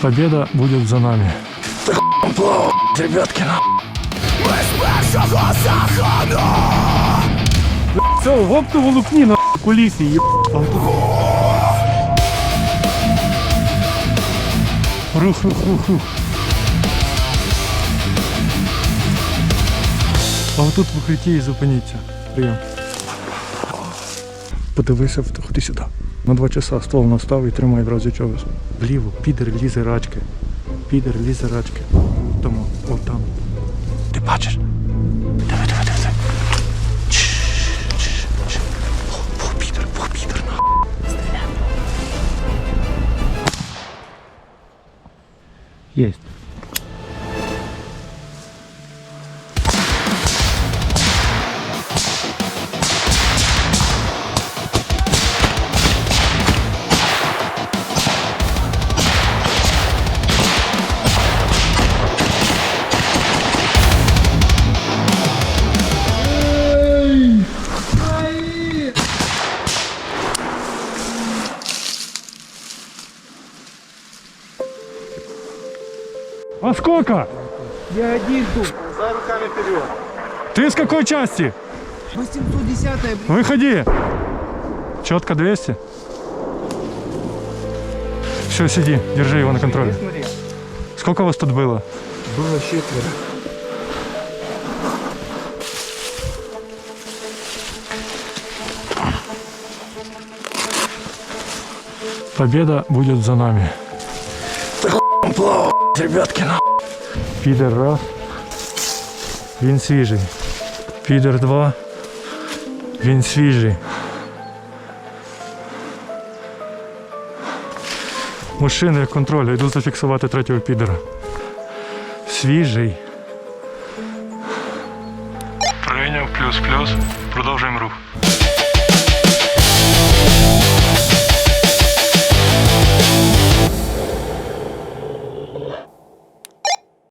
Победа будет за нами. Ребятки, Все, в оптоволокні на кулісі, є. Рух, рух, рух, рух. А отут в укритті і зупиніться. Прийом. Подивися, в- ходи сюди. На два часа ствол настав і тримай в разі чого. Вліво, підер лізе рачки. Підер лізе рачки. Тому, от. Ти бачиш? Диви, диви, диви. Підер, підер, на. Єсть. А сколько? Я один тут. Ты с какой части? 810 блин. Выходи. Четко 200. Все, сиди, держи его на контроле. Сколько вас тут было? Было четверо. Победа будет за нами. Ребятки, на. Підер раз. Він свіжий. Підер два. Він свіжий. Мужчини контролю, йду зафіксувати третього підера. Свіжий. Прийняв плюс-плюс. Продовжуємо рух.